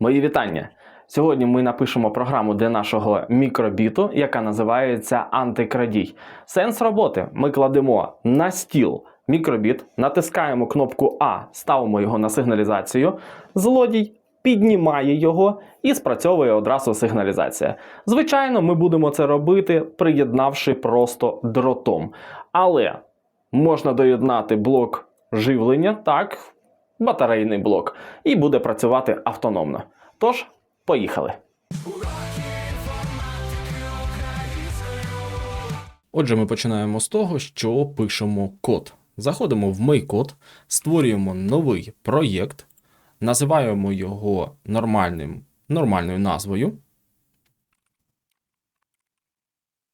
Мої вітання. Сьогодні ми напишемо програму для нашого мікробіту, яка називається антикрадій. Сенс роботи: ми кладемо на стіл мікробіт, натискаємо кнопку А, ставимо його на сигналізацію. Злодій піднімає його і спрацьовує одразу сигналізація. Звичайно, ми будемо це робити, приєднавши просто дротом. Але можна доєднати блок живлення, так, батарейний блок, і буде працювати автономно. Тож, поїхали. Отже, ми починаємо з того, що пишемо код. Заходимо в MyCode, створюємо новий проєкт, називаємо його нормальним, нормальною назвою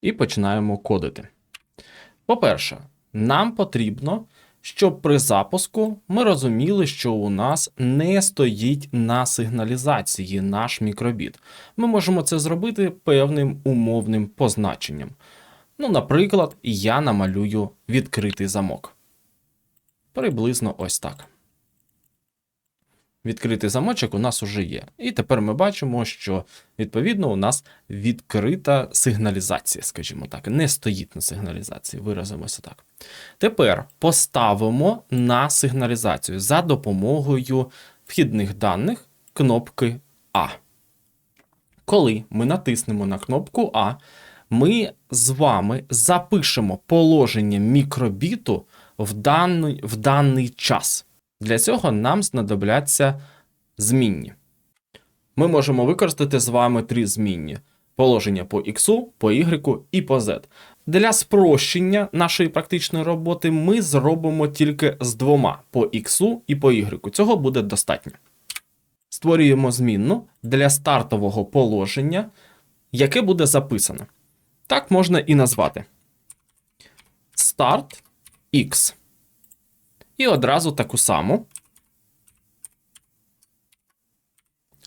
і починаємо кодити. По-перше, нам потрібно, щоб при запуску ми розуміли, що у нас не стоїть на сигналізації наш мікробіт. Ми можемо це зробити певним умовним позначенням. Ну, наприклад, я намалюю відкритий замок. Приблизно ось так. Відкритий замочок у нас уже є. І тепер ми бачимо, що відповідно у нас відкрита сигналізація, скажімо так, не стоїть на сигналізації, виразимося так. Тепер поставимо на сигналізацію за допомогою вхідних даних кнопки А. Коли ми натиснемо на кнопку А, ми з вами запишемо положення мікробіту в даний, в даний час. Для цього нам знадобляться змінні. Ми можемо використати з вами три змінні: положення по X, по Y і по Z. Для спрощення нашої практичної роботи ми зробимо тільки з двома по X і по Y. Цього буде достатньо. Створюємо змінну для стартового положення, яке буде записано. Так можна і назвати. Start X. І одразу таку саму.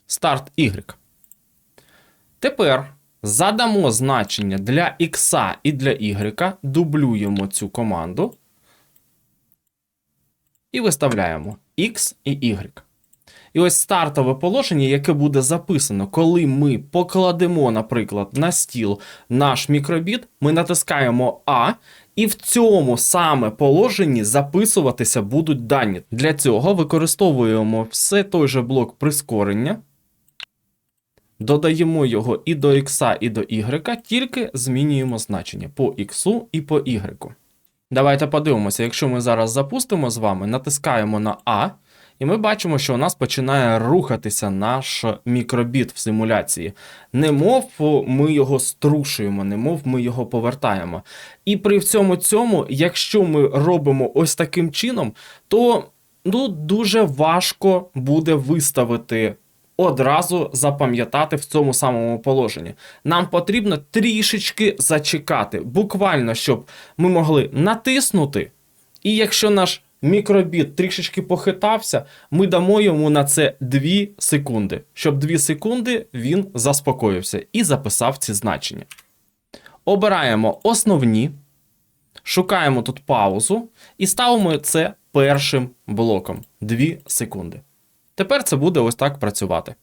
Старт Y. Тепер задамо значення для X і для Y, дублюємо цю команду. І виставляємо X і Y. І ось стартове положення, яке буде записано, коли ми покладемо, наприклад, на стіл наш мікробіт, ми натискаємо А, і в цьому саме положенні записуватися будуть дані. Для цього використовуємо все той же блок прискорення, додаємо його і до X, і до Y, тільки змінюємо значення по X і по Y. Давайте подивимося, якщо ми зараз запустимо з вами, натискаємо на А. І ми бачимо, що у нас починає рухатися наш мікробіт в симуляції. Немов ми його струшуємо, немов ми його повертаємо. І при всьому цьому, якщо ми робимо ось таким чином, то ну, дуже важко буде виставити. Одразу запам'ятати в цьому самому положенні. Нам потрібно трішечки зачекати, буквально, щоб ми могли натиснути, і якщо наш мікробіт трішечки похитався, ми дамо йому на це 2 секунди, щоб 2 секунди він заспокоївся і записав ці значення. Обираємо основні, шукаємо тут паузу і ставимо це першим блоком 2 секунди. Тепер це буде ось так працювати.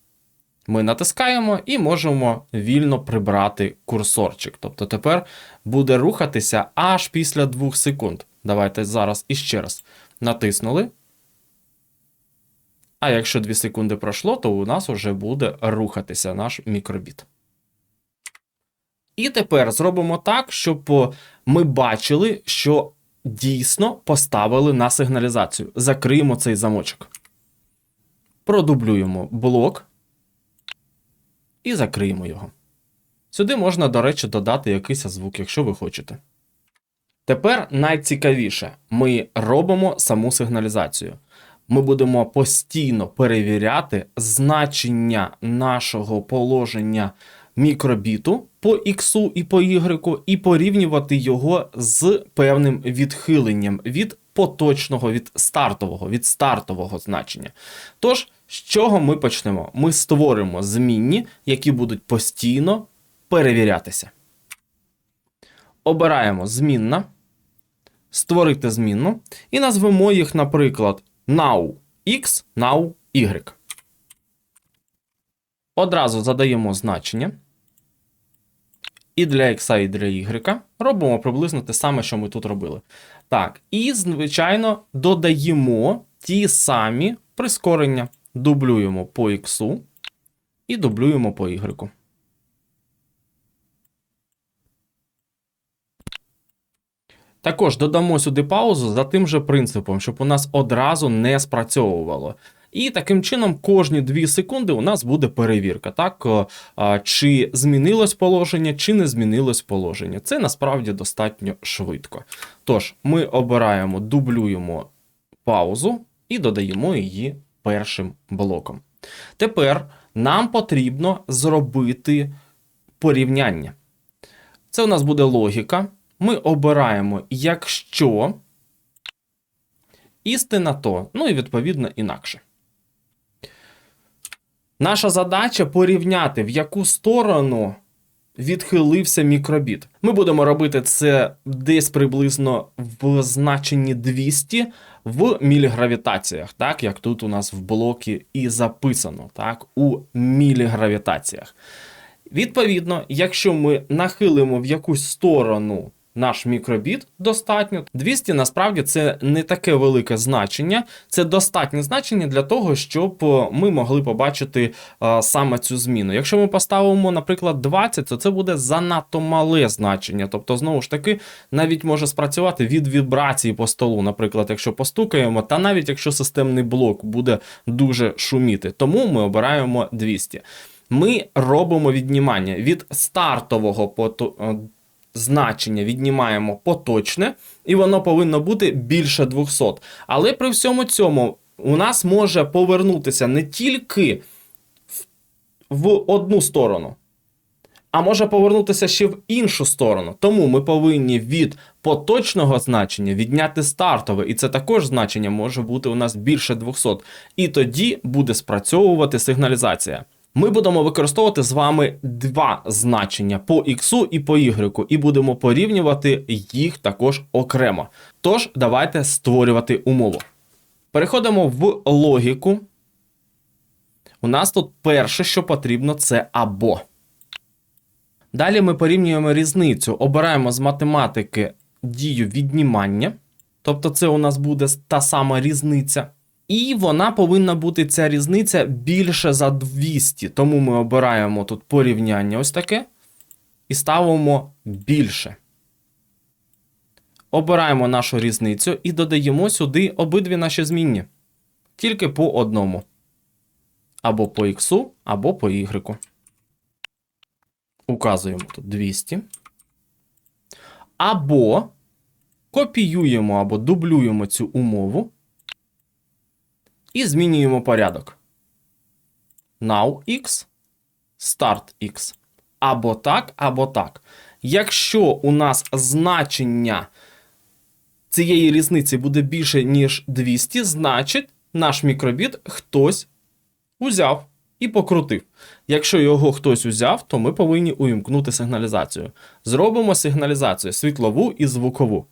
Ми натискаємо і можемо вільно прибрати курсорчик. Тобто тепер буде рухатися аж після 2 секунд. Давайте зараз іще раз натиснули. А якщо 2 секунди пройшло, то у нас вже буде рухатися наш мікробіт. І тепер зробимо так, щоб ми бачили, що дійсно поставили на сигналізацію. Закриємо цей замочок. Продублюємо блок і закриємо його. Сюди можна, до речі, додати якийсь звук, якщо ви хочете. Тепер найцікавіше, ми робимо саму сигналізацію. Ми будемо постійно перевіряти значення нашого положення мікробіту по X і по Y, і порівнювати його з певним відхиленням від поточного, від стартового, від стартового значення. Тож, з чого ми почнемо? Ми створимо змінні, які будуть постійно перевірятися. Обираємо змінна, створити змінну і назвемо їх, наприклад, now x, now y. Одразу задаємо значення. І для x, і для y робимо приблизно те саме, що ми тут робили. Так, і, звичайно, додаємо ті самі прискорення. Дублюємо по x і дублюємо по y. Також додамо сюди паузу за тим же принципом, щоб у нас одразу не спрацьовувало. І таким чином, кожні 2 секунди у нас буде перевірка, так чи змінилось положення, чи не змінилось положення. Це насправді достатньо швидко. Тож, ми обираємо, дублюємо паузу і додаємо її першим блоком. Тепер нам потрібно зробити порівняння. Це у нас буде логіка. Ми обираємо, якщо істина то, ну і відповідно інакше. Наша задача порівняти, в яку сторону відхилився мікробіт. Ми будемо робити це десь приблизно в значенні 200 в мілігравітаціях, так як тут у нас в блокі і записано, так, у мілігравітаціях. Відповідно, якщо ми нахилимо в якусь сторону наш мікробіт достатньо. 200 насправді це не таке велике значення, це достатнє значення для того, щоб е, ми могли побачити а, е, саме цю зміну. Якщо ми поставимо, наприклад, 20, то це буде занадто мале значення. Тобто, знову ж таки, навіть може спрацювати від вібрації по столу, наприклад, якщо постукаємо, та навіть якщо системний блок буде дуже шуміти. Тому ми обираємо 200. Ми робимо віднімання від стартового поту е, значення віднімаємо поточне, і воно повинно бути більше 200. Але при всьому цьому у нас може повернутися не тільки в одну сторону, а може повернутися ще в іншу сторону. Тому ми повинні від поточного значення відняти стартове, і це також значення може бути у нас більше 200. І тоді буде спрацьовувати сигналізація. Ми будемо використовувати з вами два значення по x і по y, і будемо порівнювати їх також окремо. Тож, давайте створювати умову. Переходимо в логіку. У нас тут перше, що потрібно, це або. Далі ми порівнюємо різницю. Обираємо з математики дію віднімання. Тобто, це у нас буде та сама різниця. І вона повинна бути ця різниця більше за 200. Тому ми обираємо тут порівняння ось таке. І ставимо більше. Обираємо нашу різницю і додаємо сюди обидві наші змінні. Тільки по одному. Або по X, або по Y. Указуємо тут 200. Або копіюємо або дублюємо цю умову. І змінюємо порядок. Now X, Start X. Або так, або так. Якщо у нас значення цієї різниці буде більше, ніж 200, значить наш мікробіт хтось узяв і покрутив. Якщо його хтось узяв, то ми повинні увімкнути сигналізацію. Зробимо сигналізацію світлову і звукову.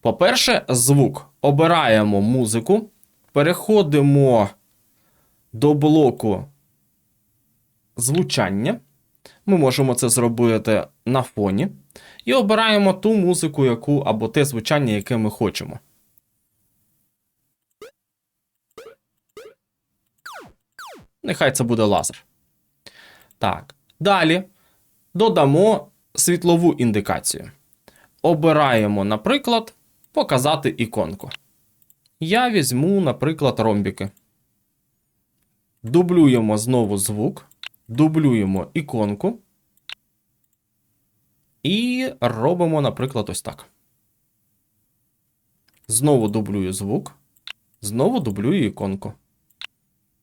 По-перше, звук. Обираємо музику. Переходимо до блоку звучання. Ми можемо це зробити на фоні. І обираємо ту музику, яку або те звучання, яке ми хочемо. Нехай це буде лазер. Так. Далі додамо світлову індикацію. Обираємо, наприклад, показати іконку. Я візьму, наприклад, ромбіки. Дублюємо знову звук, дублюємо іконку. І робимо, наприклад, ось так. Знову дублюю звук, знову дублюю іконку.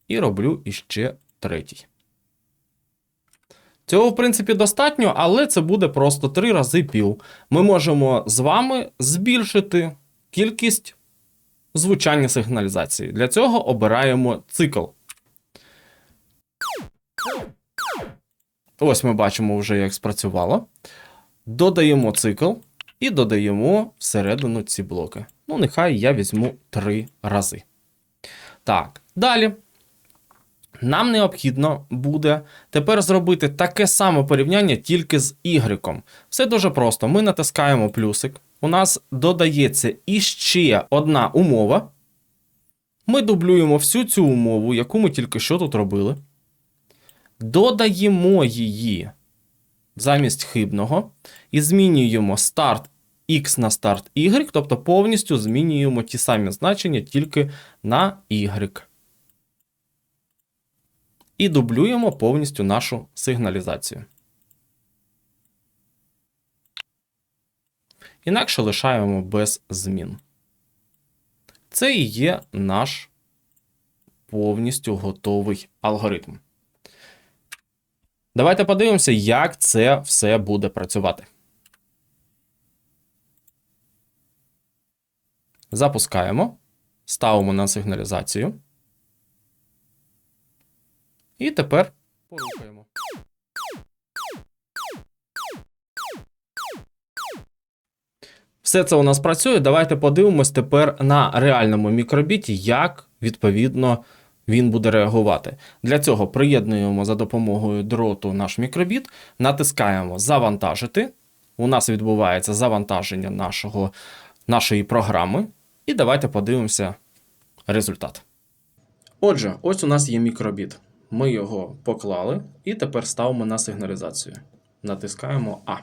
І роблю іще третій. Цього, в принципі, достатньо, але це буде просто три рази пів. Ми можемо з вами збільшити кількість звучання сигналізації. Для цього обираємо цикл. Ось ми бачимо вже, як спрацювало. Додаємо цикл і додаємо всередину ці блоки. Ну, нехай я візьму три рази. Так, далі. Нам необхідно буде тепер зробити таке саме порівняння тільки з Y. Все дуже просто. Ми натискаємо плюсик. У нас додається іще одна умова. Ми дублюємо всю цю умову, яку ми тільки що тут робили. Додаємо її замість хибного і змінюємо старт x на старт y, тобто повністю змінюємо ті самі значення тільки на y. І дублюємо повністю нашу сигналізацію. Інакше лишаємо без змін. Це і є наш повністю готовий алгоритм. Давайте подивимося, як це все буде працювати. Запускаємо, ставимо на сигналізацію. І тепер порухаємо. Все це у нас працює. Давайте подивимось тепер на реальному мікробіті, як відповідно він буде реагувати. Для цього приєднуємо за допомогою дроту наш мікробіт, натискаємо Завантажити. У нас відбувається завантаження нашого, нашої програми. І давайте подивимося результат. Отже, ось у нас є мікробіт. Ми його поклали і тепер ставимо на сигналізацію. Натискаємо А.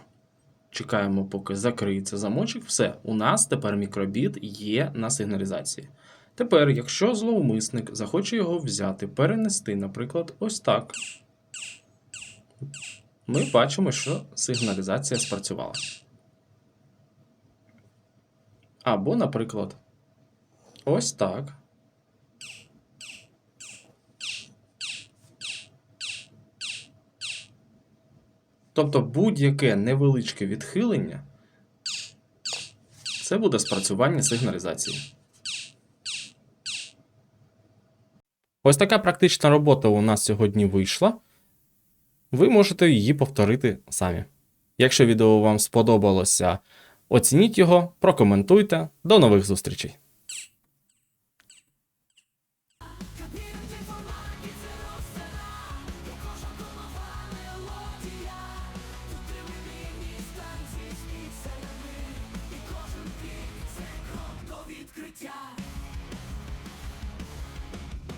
Чекаємо, поки закриється замочок. Все, у нас тепер мікробіт є на сигналізації. Тепер, якщо зловмисник захоче його взяти, перенести, наприклад, ось так, ми бачимо, що сигналізація спрацювала. Або, наприклад, ось так. Тобто будь-яке невеличке відхилення це буде спрацювання сигналізації. Ось така практична робота у нас сьогодні вийшла. Ви можете її повторити самі. Якщо відео вам сподобалося, оцініть його, прокоментуйте. До нових зустрічей!